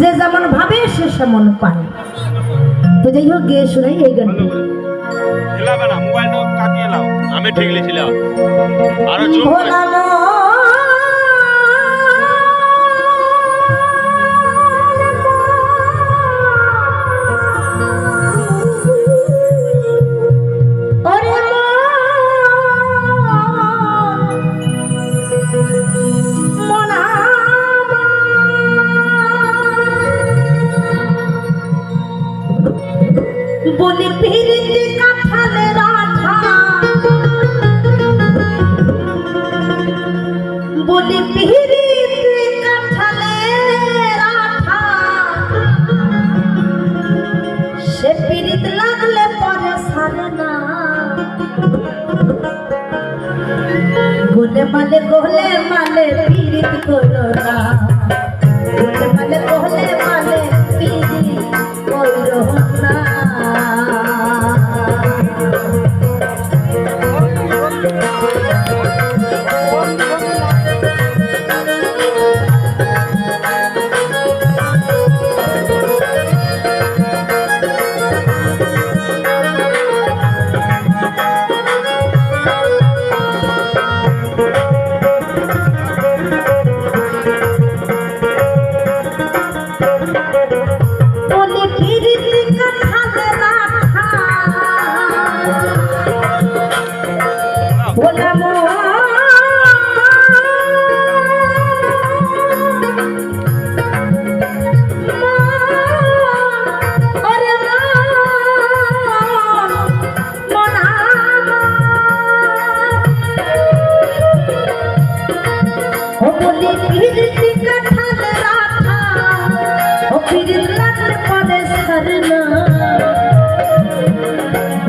যে যেমন ভাবে সে সেমন পায় তো যাই হোক গিয়ে শুনে এই গানটি। আমি ঠিক লিখিলাম আরও বলি ফিরিতে কাঠালের আঠা। বলি পিহিরিতে কাঠালের আঠা। সে পিরিত লাগলে পরে সারে না। গোলে মালে গোলে মালে পিরিত করো না।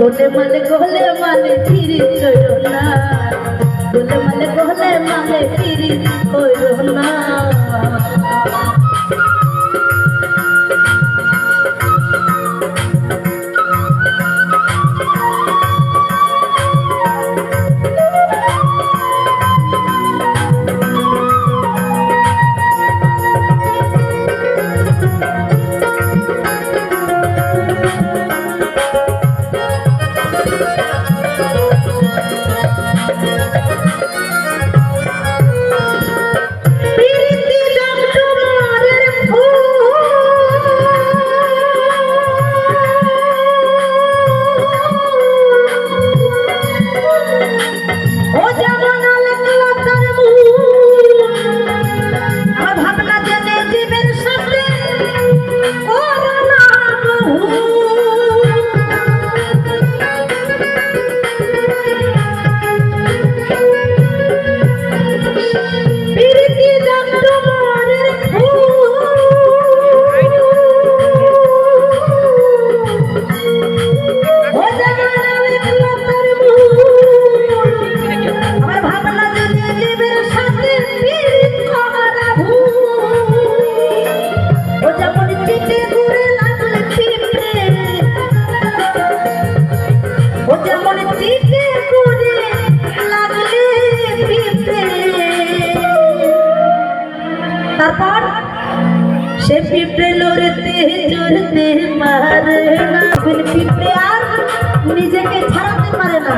গোলে মালে গোলে মালে ফিরি চলো না। গোলে মালে গোলে মালে ফিরি করো না। তারপর সে পিঁপড়ে লড়তে চড়তে মারে না পিঁপড়ে আর নিজেকে ছাড়াতে পারে না।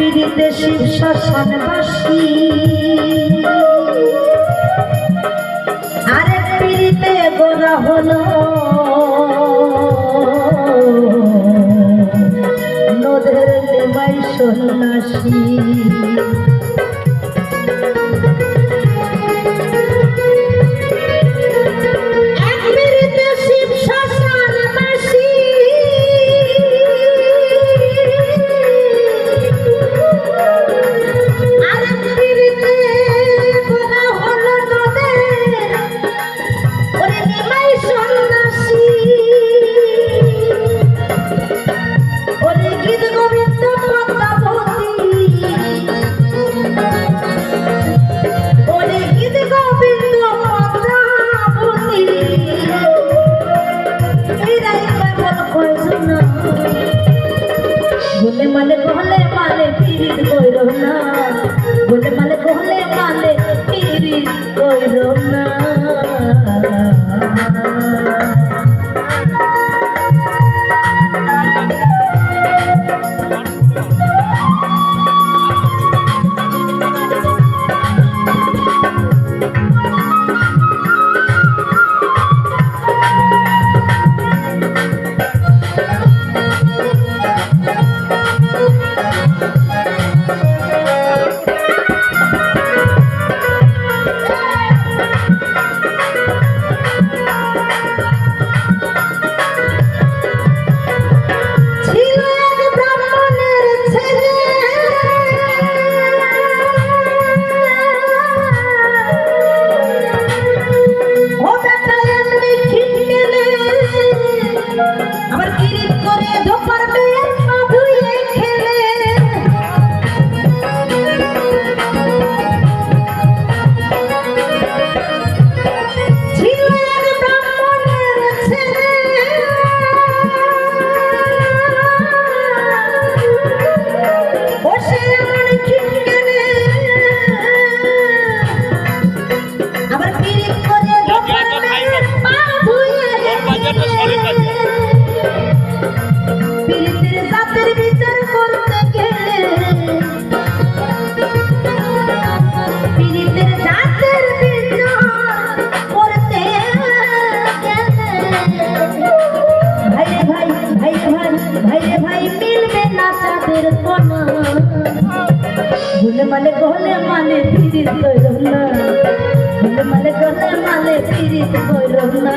পিড়িতে শিব শ্মশানবাসী আর এক পিড়িতে গোরা হলো। নদের নেবাই সন্ন্যাসী। পীড়িত হইল না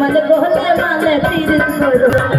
মানে বহলে মানে পীড়িত হইল না